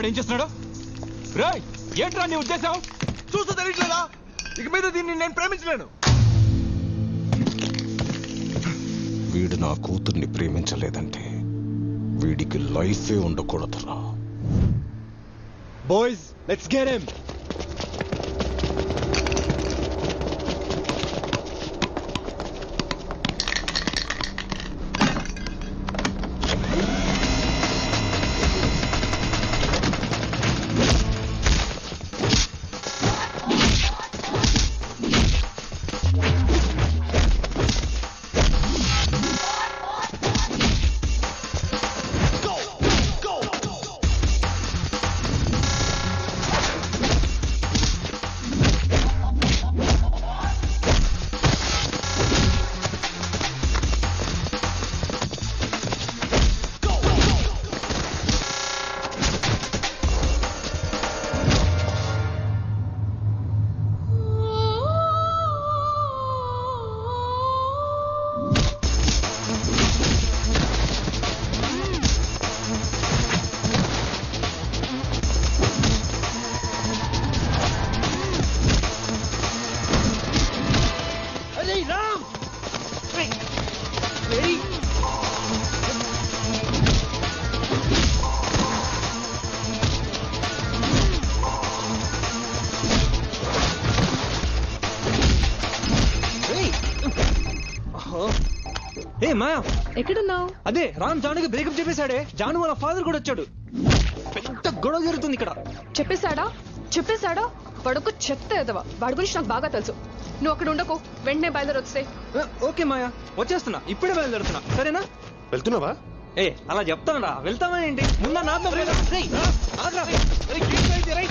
చూసావాడు ఏం చేస్తున్నాడు? రేయ్ ఏంట్రా నీ ఉద్దేశం? చూస్తూ తెలియట్లేదా? ఇక మీద దీన్ని నేను ప్రేమించలేను. వీడు నా కూతుర్ని ప్రేమించలేదంటే వీడికి లైఫే ఉండకూడదురా. Boys let's get him Maya ఎక్కడున్నావు? అదే రామ్ జానుకి బ్రేకప్ చెప్పేశాడే. జాను వాళ్ళ ఫాదర్ కూడా వచ్చాడు. పెద్ద గొడవ జరుగుతుంది ఇక్కడ. చెప్పేశాడా? చెప్పేశాడా? వాడొక చెత్త ఎదవ. వాడి గురించి నాకు బాగా తెలుసు. నువ్వు అక్కడ ఉండకు. వెంటనే బయలుదేరి వస్తే ఓకే మాయా. వచ్చేస్తున్నా. ఇప్పుడే బయలుదేరుతున్నా. సరేనా? వెళ్తున్నావా? ఏ అలా చెప్తానరా. వెళ్తావా ఏంటి? ముందా నాతో రేయ్, ఆగ్రా. రేయ్, ఏంట్రా ఇది, రేయ్.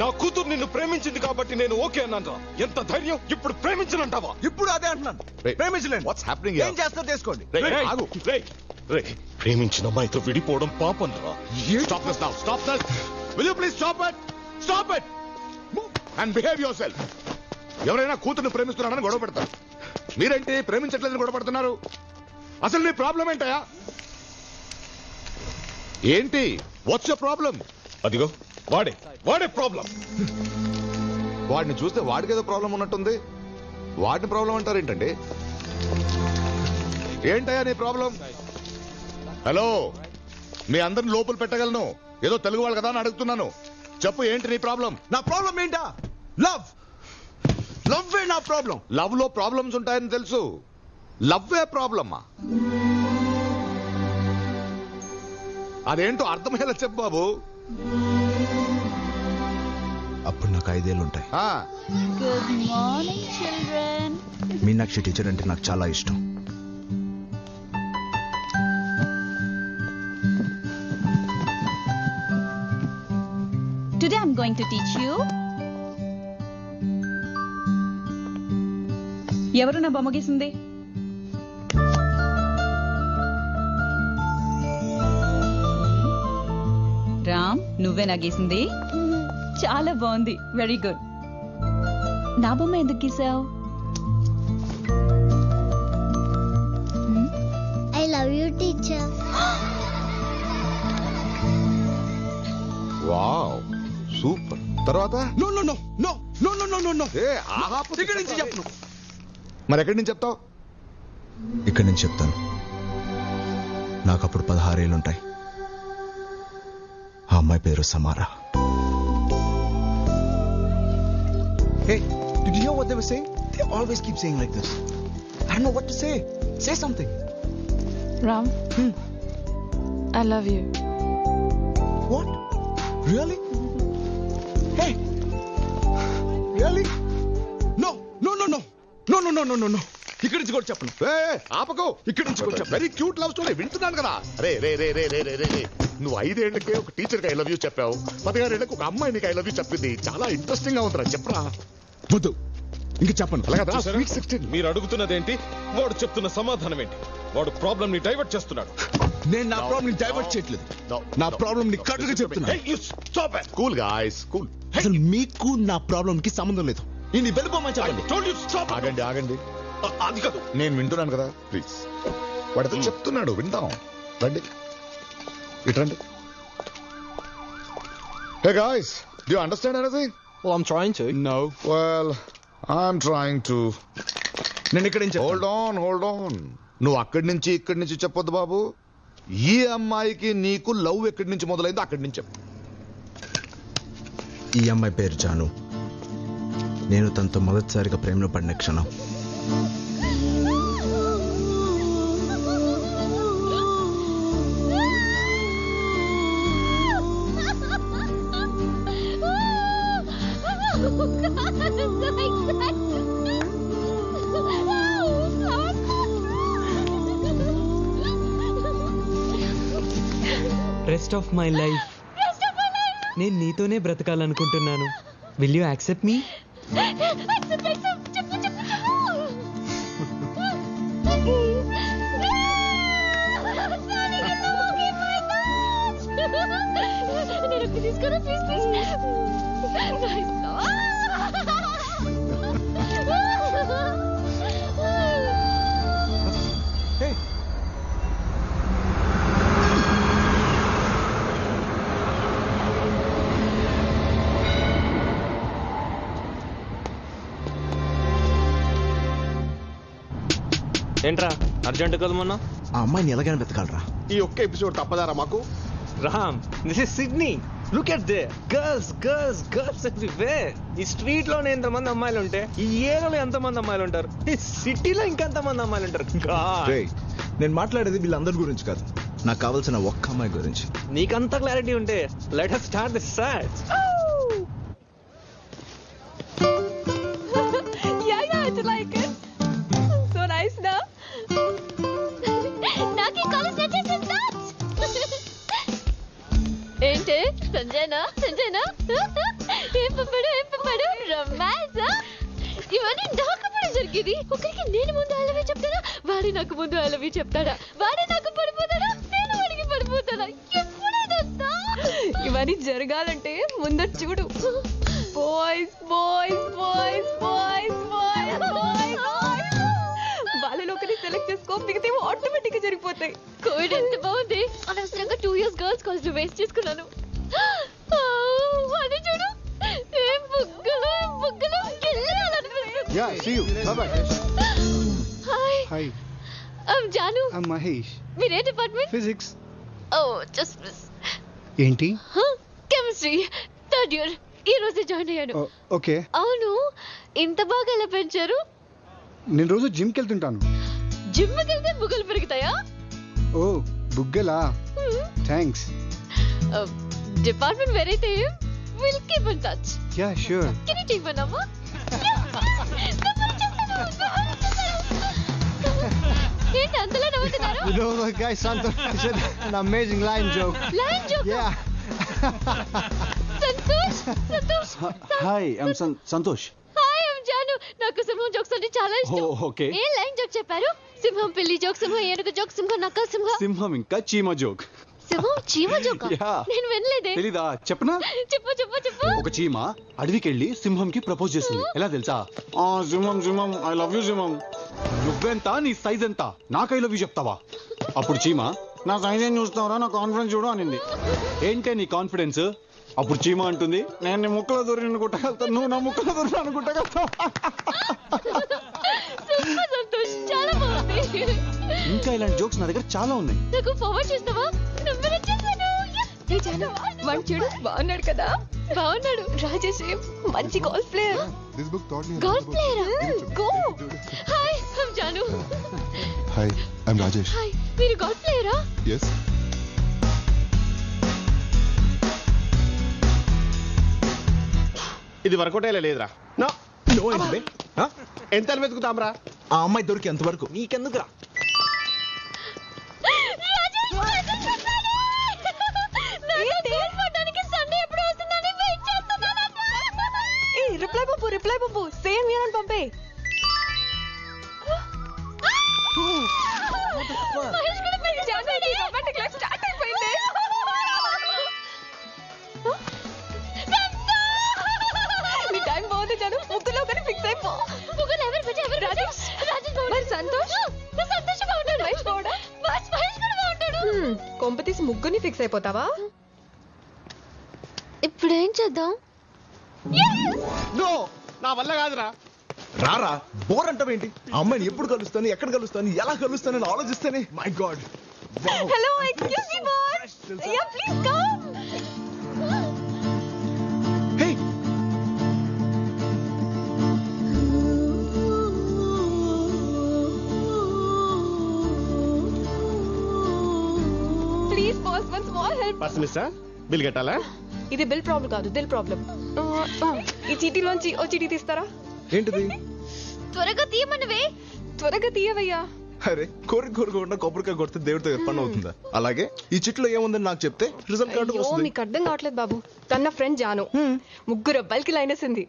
నా కూతురు నిన్ను ప్రేమించింది కాబట్టి నేను ఓకే అన్నాను ఎంత ధైర్యం? ఇప్పుడు ప్రేమించనంటావా? ఇప్పుడు అదే అంటున్నాను. ప్రేమించలేను. what's happening ఏం? చేస్తా చేసుకోండి రేయ్, రేయ్, ఆగు. రేయ్, రేయ్, ప్రేమించిన అమ్మాయితో విడిపోవడం పాపం రా stop this now stop this will you please stop it stop it and behave yourself ఎవరైనా కూతుర్ని ప్రేమిస్తున్నారని గొడవ పెడతారు. మీరేంటి ప్రేమించట్లేదని గొడవ పడుతున్నారు? అసలు నీ ప్రాబ్లం ఏంటయ్యా? ఏంటి? వాట్స్ యువర్ ప్రాబ్లం అదిగో. వాడే వాడే ప్రాబ్లం వాడిని చూస్తే వాడికి ఏదో ప్రాబ్లం ఉన్నట్టుంది. వాడిని ప్రాబ్లం అంటారు ఏంటండి ఏంటయ్యా నీ ప్రాబ్లం హలో మీ అందరిని లోపల పెట్టగలను. ఏదో తెలుగు వాళ్ళు కదా అని అడుగుతున్నాను. చెప్పు ఏంటి నీ ప్రాబ్లం నా ప్రాబ్లం ఏంటా? లవ్ లవ్ ఏ నా ప్రాబ్లం లవ్లో ప్రాబ్లమ్స్ ఉంటాయని తెలుసు. లవ్ ఏ ప్రాబ్లమ్మా అదేంటో అర్థమయ్యేలా చెప్పు బాబు. ఒక ఐదేళ్ళుంటాయి good morning children Meenakshi teacher అంటే నాకు చాలా ఇష్టం. Today I'm going to teach you ఎవరు నా బొమ్మ గీసింది? రామ్ నువ్వే నా గీసింది? చాలా బాగుంది. వెరీ గుడ్ నా బొమ్మ ఎందుకు గీసావు? I love you, teacher. Wow super తర్వాత? No no no no no no no no no ఏ ఆహా ఇక్కడి నుంచి చెప్పను. మరి ఎక్కడి నుంచి చెప్తావు? ఇక్కడి నుంచి చెప్తాను. నాకు అప్పుడు పదహారేళ్ళు ఉంటాయి ఆ అమ్మాయి పేరు Samara. Hey, did you hear what they were saying? They always keep saying like this. I don't know what to say. Say something. Ram I love you What? Really? Hey! Really? No! No, no, no! No, no, no, no, no, no. ఇక్కడి నుంచి కూడా చెప్పను ఏ, ఏ, ఆపకు ఇక్కడి నుంచి కూడా చెప్పను very cute love story వింటున్నాను కదా రే రే రే రే రే రే రే రే. నువ్వు ఐదేళ్ళకే ఒక టీచర్కి ఐ లవ్ యూ చెప్పావు పదిహారేళ్ళకు ఒక అమ్మాయి నీకు ఐ లవ్ యూ చెప్పింది చాలా ఇంట్రెస్టింగ్గా ఉందిరా చెప్పరా వద్దు. ఇంక చెప్పను. చూసారా? మీరు అడుగుతున్నది ఏంటి వాడు చెప్తున్న సమాధానం ఏంటి వాడు ప్రాబ్లం ని డైవర్ట్ చేస్తున్నాడు. నేను నా ప్రాబ్లం డైవర్ట్ చేయట్లేదు. నా ప్రాబ్లం ని కట్టుగా చెప్తున్నా కూల్ గాయస్ కూల్ అసలు మీకు నా ప్రాబ్లం కి సంబంధం లేదు. ఇది వెళ్ళిపోమని చెప్పండి. ఆగండి ఆగండి. అది కాదు. నేను వింటున్నాను కదా ప్లీజ్ వాడితో చెప్తున్నాడు విందాం. రండి. ఇట్రండి hey guys do you understand anything Well, I'm trying to. No well I'm trying to నేను ఇక్కడ నుంచి హోల్డ్ ఆన్ హోల్డ్ ఆన్ నువ్వు అక్కడి నుంచి ఇక్కడి నుంచి చెప్పొద్దు బాబు. ఈ అమ్మాయికి నీకు లవ్ ఎక్కడి నుంచి మొదలైందో అక్కడి నుంచి చెప్పు. ఈ అమ్మాయి పేరు జాను. నేను తనతో మొదటిసారిగా ప్రేమలో పడిన క్షణం. రెస్ట్ ఆఫ్ మై లైఫ్ నేను నీతోనే బ్రతకాలనుకుంటున్నాను. విల్ యూ యాక్సెప్ట్ మీ తీసుకురా ప్లీజ్ ఏంట్రా? అర్జెంట్ కదా మొన్న? ఆ అమ్మాయిని ఎలాగైనా వెతకాలరా. ఈ ఒక్క ఎపిసోడ్ తప్పదారా మాకు? Ram this is Sydney. Look at the girls girls girls everywhere ఈ స్ట్రీట్లోనే ఎంతమంది అమ్మాయిలు ఉంటే ఈ ఏరియాలో ఎంతమంది అమ్మాయిలు ఉంటారు? ఈ సిటీలో ఇంకెంతమంది అమ్మాయిలు ఉంటారు? God. రేయ్, నేను మాట్లాడేది వీళ్ళందరి గురించి కాదు. నాకు కావాల్సిన ఒక్క అమ్మాయి గురించి. నీకంత క్లారిటీ ఉంటే let us start this search నాకు ముందు అలవి చెప్తాడా? వాడే నాకు పడిపోతాడా? నేను వాడికి పడిపోతాడా ఎప్పుడైనా ఇవన్నీ జరగాలంటే ముందర చూడు. Boys boys boys boys boys boys వాళ్ళలో ఒకరిని సెలెక్ట్ చేసుకో మిగతా ఆటోమేటిక్గా జరిగిపోతాయి. కోవిడ్ ఎంత బాగుంది? అనవసరంగా two years girls college waste చేసుకున్నాను. వాడిని చూడు. ఏం బుగ్గలు ఏం బుగ్గలు. Yeah, see you. Bye bye. Hi Hi, I'm Janu I'm Mahesh. మీరే డిపార్ట్మెంట్ Physics. ఓ జస్ట్ మిస్ ఏంటి? కెమిస్ట్రీ థర్డ్ ఇయర్ ఈ రోజే జాయిన్ అయ్యాను. ఓకే అవును. ఇంత బాగా ఎలా పెంచారు? నేను రోజు జిమ్కి వెళ్తుంటాను జిమ్ వెళ్తే బుగ్గలు పెరుగుతాయా? ఓ బుగ్గలా? Thanks department వేరైతే will keep in touch ya sure can you take one అమ్మా know the guy Santosh said an amazing line joke. Line joke Yeah. Santosh Santosh Hi, I'm San Santosh. Hi I'm Janu నాకు సింహం jokes అంటే చాలా ఇష్టం. Oh, okay. ఏ line joke చెప్పారు? సింహం పిల్లి జోక్ సింహం ఏనుగు జోక్ సింహం నక్క సింహం సింహం ఇంకా చీమ జోక్ సింహం చీమ జోక్ Yeah. నేను వినలేదే. తెలీదా? చెప్పనా? చెప్పు చెప్పు చెప్పు. ఒక చీమ అడవికి వెళ్ళి సింహంకి ప్రపోజ్ చేసింది. ఎలా తెలుసా? ఆ సింహం సింహం ఐ లవ్ యూ సింహం. నువ్వెంత? నీ సైజ్ ఎంత? నాకు ఐ లవ్ యూ చెప్తావా? అప్పుడు చీమ? నా సైజ్ ఏం చూస్తావరా నా కాన్ఫిడెన్స్ చూడు అనింది. ఏంటే నీ కాన్ఫిడెన్స్ అప్పుడు చీమ అంటుంది. నేను నీ ముక్కల దూరి నిన్ను కుట్టగలుగుతాను నువ్వు నా ముక్కల దూరి నన్ను కుట్టగలుగుతావు? ఇంకా ఇలాంటి జోక్స్ నా దగ్గర చాలా ఉన్నాయి. నాకు ఫార్వర్డ్ చేస్తావా? వాడు చూడు బాగున్నాడు కదా. బాగున్నాడు. రాజేష్ మంచి golf player this book taught me golf player go hi Janu hi Rajesh hi మీరు గోల్ఫ్ ప్లేయరా ఎస్ ఇది వర్కౌట్ అయ్యలే లేదురా. No no? ఎంత అని వెతుకుతాంరా? ఆ అమ్మాయి దొరికి ఎంతవరకు నీకెందుకురా? సంతోష్? సంతోష్ బాగుంటాడు మహేష్ బాగుండా? మహేష్ మహేష్ కూడా బాగుంటాడు హ్మ్, కొంప తీసి ముగ్గుని ఫిక్స్ అయిపోతావా? ఇప్పుడు ఏం చేద్దాం? నో నా వల్ల కాదురా. రారా బోర్ అంటావేంటి ఆ అమ్మాయిని ఎప్పుడు కలుస్తాను ఎక్కడ కలుస్తాను ఎలా కలుస్తానని ఆలోచిస్తేనే. My god hello excuse me boss yeah please come purse మిస్సా bill కట్టాలా? ఇది బిల్ ప్రాబ్లం కాదు దిల్ ప్రాబ్లం ఈ చీటీలోంచి ఓ చీటీ తీస్తారా? ఏంటిది? త్వరగా తీయమన్నవే. త్వరగా తీయవయ్యా. అరే కోరిక కోరుకోకుండా కొబ్బరికాయ కొడితే దేవుడితో పని అవుతుందా? అలాగే ఈ చిట్లో ఏముందని నాకు చెప్తే రిజల్ట్ కార్డు వస్తుంది. మీకు అర్థం కావట్లేదు బాబు. తన ఫ్రెండ్ జాను. ముగ్గురు అబ్బాయిలకి లైన్ వేసింది.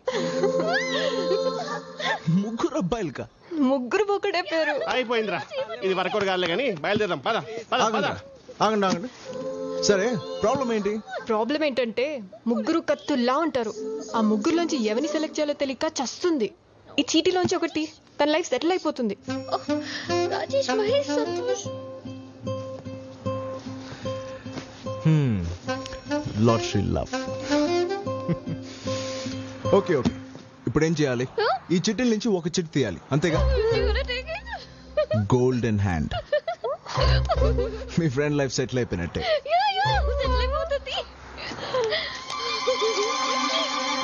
ముగ్గురు అబ్బాయిలుకా? ముగ్గురు ఒకటే పేరు. అయిపోయిందిరా. ఇది వరకు కాదులే కానీ బయలుదేరాం పద పద ఆగండి ఆగండి. సరే ప్రాబ్లం ఏంటి? ప్రాబ్లం ఏంటంటే ముగ్గురు కత్తుల్లా ఉంటారు. ఆ ముగ్గురులోంచి ఎవరిని సెలెక్ట్ చేయాలో తెలియక చస్తుంది. ఈ చీటీలోంచి ఒకటి తన లైఫ్ సెటిల్ అయిపోతుంది. Rajesh Mahesh Santosh. Lottery love okay okay ఇప్పుడు ఏం చేయాలి ఈ చిట్టిల నుంచి ఒక చిట్టి తీయాలి. అంతేగా? గోల్డెన్ హ్యాండ్ మీ ఫ్రెండ్ లైఫ్ సెటిల్ అయిపోయినట్టే.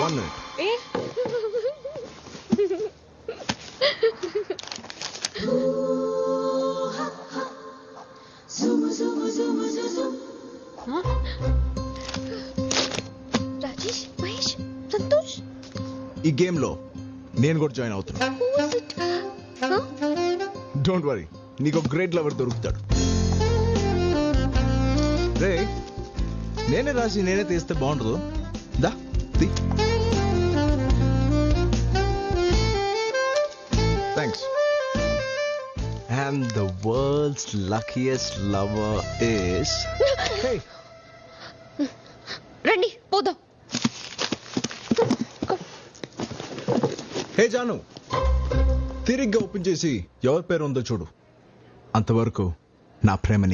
వన్ మినిట్ రాజేష్ మహేష్ సంతోష్ ఈ గేమ్లో నేను కూడా జాయిన్ అవుతున్నా. డోంట్ వరీ నీకు గ్రేట్ లవర్ దొరుకుతాడు. రే నేనే రాసి నేనే తీస్తే బాగుండదు. దా తీ. Thanks and the world's luckiest lover is రండి పోదాం. హే జాను తిరిగ్గా ఓపెన్ చేసి ఎవరి పేరు ఉందో చూడు. అంతవరకు నా ప్రేమ